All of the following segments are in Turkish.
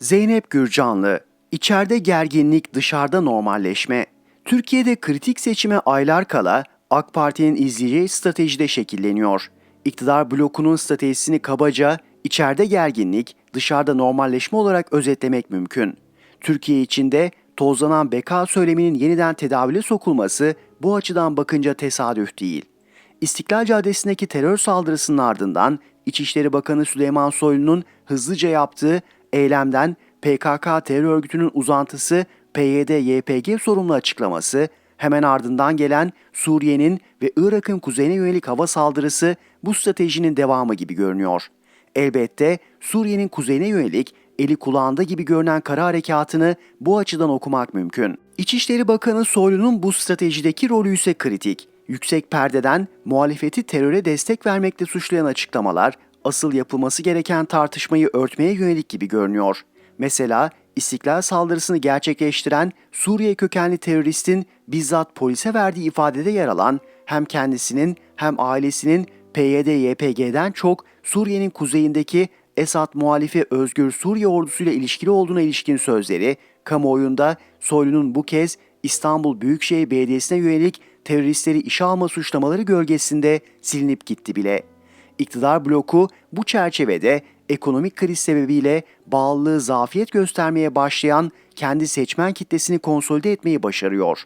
Zeynep Gürcanlı, içeride gerginlik, dışarıda normalleşme. Türkiye'de kritik seçime aylar kala AK Parti'nin izleyeceği stratejide şekilleniyor. İktidar blokunun stratejisini kabaca içeride gerginlik, dışarıda normalleşme olarak özetlemek mümkün. Türkiye içinde tozlanan beka söyleminin yeniden tedavüle sokulması bu açıdan bakınca tesadüf değil. İstiklal Caddesi'ndeki terör saldırısının ardından İçişleri Bakanı Süleyman Soylu'nun hızlıca yaptığı eylemden PKK terör örgütünün uzantısı PYD-YPG sorumlu açıklaması, hemen ardından gelen Suriye'nin ve Irak'ın kuzeyine yönelik hava saldırısı bu stratejinin devamı gibi görünüyor. Elbette Suriye'nin kuzeyine yönelik eli kulağında gibi görünen kara harekatını bu açıdan okumak mümkün. İçişleri Bakanı Soylu'nun bu stratejideki rolü ise kritik. Yüksek perdeden muhalefeti teröre destek vermekle suçlayan açıklamalar asıl yapılması gereken tartışmayı örtmeye yönelik gibi görünüyor. Mesela İstiklal saldırısını gerçekleştiren Suriye kökenli teröristin bizzat polise verdiği ifadede yer alan hem kendisinin hem ailesinin PYD-YPG'den çok Suriye'nin kuzeyindeki Esad muhalifi Özgür Suriye ordusuyla ilişkili olduğuna ilişkin sözleri, kamuoyunda Soylu'nun bu kez İstanbul Büyükşehir Belediyesi'ne yönelik teröristleri işe alma suçlamaları gölgesinde silinip gitti bile. İktidar bloku bu çerçevede ekonomik kriz sebebiyle bağlılığı zafiyet göstermeye başlayan kendi seçmen kitlesini konsolide etmeyi başarıyor.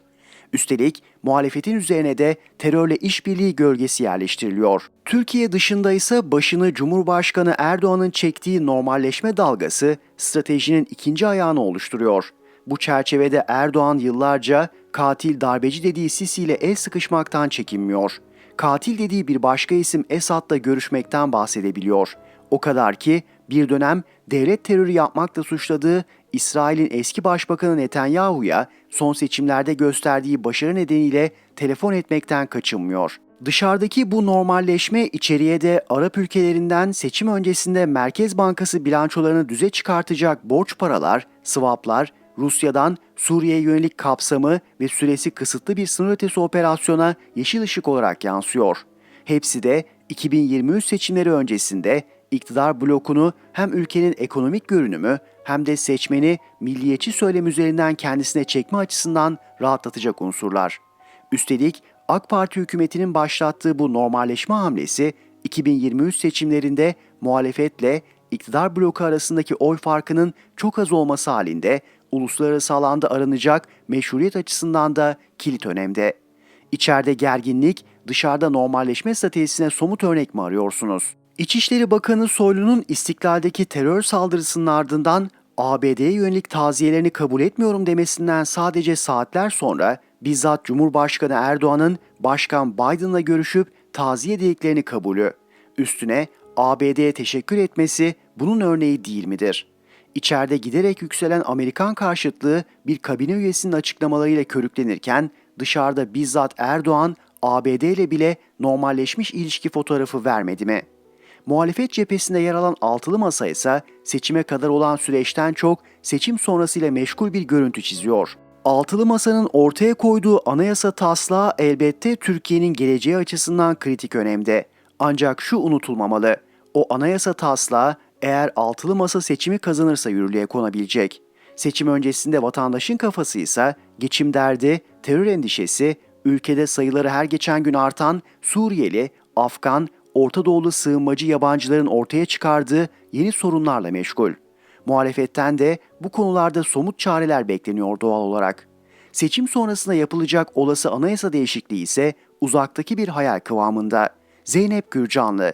Üstelik muhalefetin üzerine de terörle işbirliği gölgesi yerleştiriliyor. Türkiye dışında ise başını Cumhurbaşkanı Erdoğan'ın çektiği normalleşme dalgası stratejinin ikinci ayağını oluşturuyor. Bu çerçevede Erdoğan yıllarca katil darbeci dediği Sisi ile el sıkışmaktan çekinmiyor. Katil dediği bir başka isim Esad'la görüşmekten bahsedebiliyor. O kadar ki bir dönem devlet terörü yapmakla suçladığı İsrail'in eski başbakanı Netanyahu'ya son seçimlerde gösterdiği başarı nedeniyle telefon etmekten kaçınmıyor. Dışarıdaki bu normalleşme içeriye de Arap ülkelerinden seçim öncesinde Merkez Bankası bilançolarını düze çıkartacak borç paralar, swaplar, Rusya'dan Suriye'ye yönelik kapsamı ve süresi kısıtlı bir sınır ötesi operasyona yeşil ışık olarak yansıyor. Hepsi de 2023 seçimleri öncesinde iktidar blokunu hem ülkenin ekonomik görünümü hem de seçmeni milliyetçi söylem üzerinden kendisine çekme açısından rahatlatacak unsurlar. Üstelik AK Parti hükümetinin başlattığı bu normalleşme hamlesi 2023 seçimlerinde muhalefetle iktidar bloku arasındaki oy farkının çok az olması halinde uluslararası alanda aranacak meşruiyet açısından da kilit önemde. İçeride gerginlik, dışarıda normalleşme stratejisine somut örnek mi arıyorsunuz? İçişleri Bakanı Soylu'nun istiklaldeki terör saldırısının ardından ABD'ye yönelik taziyelerini kabul etmiyorum demesinden sadece saatler sonra bizzat Cumhurbaşkanı Erdoğan'ın Başkan Biden'la görüşüp taziye dediklerini kabulü. Üstüne ABD'ye teşekkür etmesi bunun örneği değil midir? İçeride giderek yükselen Amerikan karşıtlığı bir kabine üyesinin açıklamalarıyla körüklenirken dışarıda bizzat Erdoğan ABD ile bile normalleşmiş ilişki fotoğrafı vermedi mi? Muhalefet cephesinde yer alan altılı masa ise seçime kadar olan süreçten çok seçim sonrasıyla meşgul bir görüntü çiziyor. Altılı Masa'nın ortaya koyduğu anayasa taslağı elbette Türkiye'nin geleceği açısından kritik önemde. Ancak şu unutulmamalı. O anayasa taslağı eğer altılı masa seçimi kazanırsa yürürlüğe konabilecek. Seçim öncesinde vatandaşın kafası ise geçim derdi, terör endişesi, ülkede sayıları her geçen gün artan Suriyeli, Afgan, Orta Doğulu sığınmacı yabancıların ortaya çıkardığı yeni sorunlarla meşgul. Muhalefetten de bu konularda somut çareler bekleniyor doğal olarak. Seçim sonrasında yapılacak olası anayasa değişikliği ise uzaktaki bir hayal kıvamında. Zeynep Gürcanlı